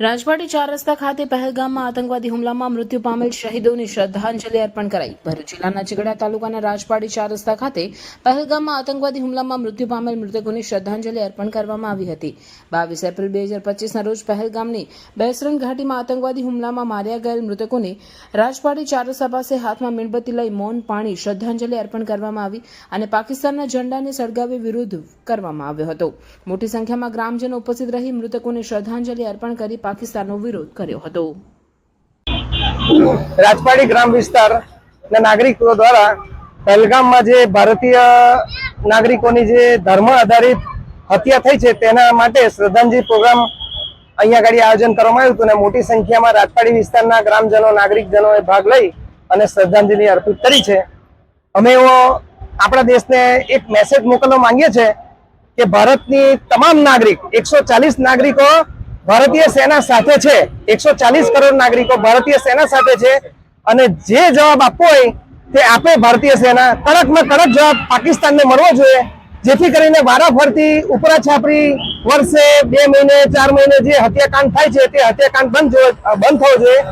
રાજવાડી ચાર રસ્તા ખાતે પહેલગામમાં આતંકવાદી હુમલામાં મૃત્યુ પામેલ શહીદોને શ્રદ્ધાંજલિ અર્પણ કરાઈ. ભરૂચ જિલ્લાના ચીગડા તાલુકાના રાજપાડી ચાર રસ્તા ખાતે પહેલગામમાં આતંકવાદી હુમલામાં મૃત્યુ પામેલ મૃતકોને શ્રદ્ધાંજલિ અર્પણ કરવામાં આવી હતી. બાવીસ એપ્રિલ બે હજાર પચીસના રોજ પહેલગામની બેસરન ઘાટીમાં આતંકવાદી હુમલામાં માર્યા ગયેલ મૃતકોને રાજપાડી ચાર રસ્તા પાસે હાથમાં મીણબત્તી લઈ મૌન પાણી શ્રદ્ધાંજલિ અર્પણ કરવામાં આવી અને પાકિસ્તાનના ઝંડાને સળગાવી વિરોધ કરવામાં આવ્યો હતો. મોટી સંખ્યામાં ગ્રામજનો ઉપસ્થિત રહી મૃતકોને શ્રદ્ધાંજલિ અર્પણ કરી પાકિસ્તાનનો વિરોધ કર્યો હતો. રાજપાડી ગ્રામ વિસ્તાર નાગરિકો દ્વારા પહેલગામમાં જે ભારતીય નાગરિકોની જે ધર્મ આધારિત હત્યા થઈ છે, તેના માટે શ્રદ્ધાંજલિ પ્રોગ્રામ અહીંયા આગળ આયોજન કરવામાં આવ્યું હતું અને મોટી સંખ્યામાં રાજપાડી વિસ્તારના ગ્રામજનો, નાગરિકજનોએ ભાગ લઈ અને શ્રદ્ધાંજલિ અર્પિત કરી છે. અમે આપણા દેશને એક મેસેજ મોકલવા માંગીએ છીએ કે ભારતની તમામ નાગરિક, એકસો ચાલીસ નાગરિકો ભારતીય સેના સાથે છે. એકસો ચાલીસ કરોડ નાગરિકો ભારતીય સેના સાથે છે. અને જે જવાબ આપવો હોય તે આપે ભારતીય સેના. કડકમાં કડક જવાબ પાકિસ્તાનને મળવો જોઈએ. જેથી કરીને વારાફરતી ઉપરા છાપરી વર્ષે બે મહિને, ચાર મહિને જે હત્યાકાંડ થાય છે તે હત્યાકાંડ બંધ બંધ થવો જોઈએ.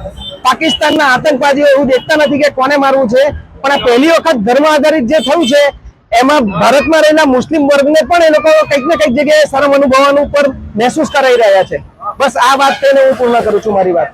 પાકિસ્તાનના આતંકવાદીઓ એવું દેખતા નથી કે કોને મારવું છે. પણ આ પહેલી વખત ધર્મ આધારિત જે થયું છે, એમાં ભારતમાં રહેલા મુસ્લિમ વર્ગને પણ એ લોકો કંઈક ને કંઈક જગ્યાએ શરમ અનુભવવાનું પર મહેસૂસ કરાઈ રહ્યા છે. બસ આ વાત તેને હું પૂર્ણ કરું છું મારી વાત.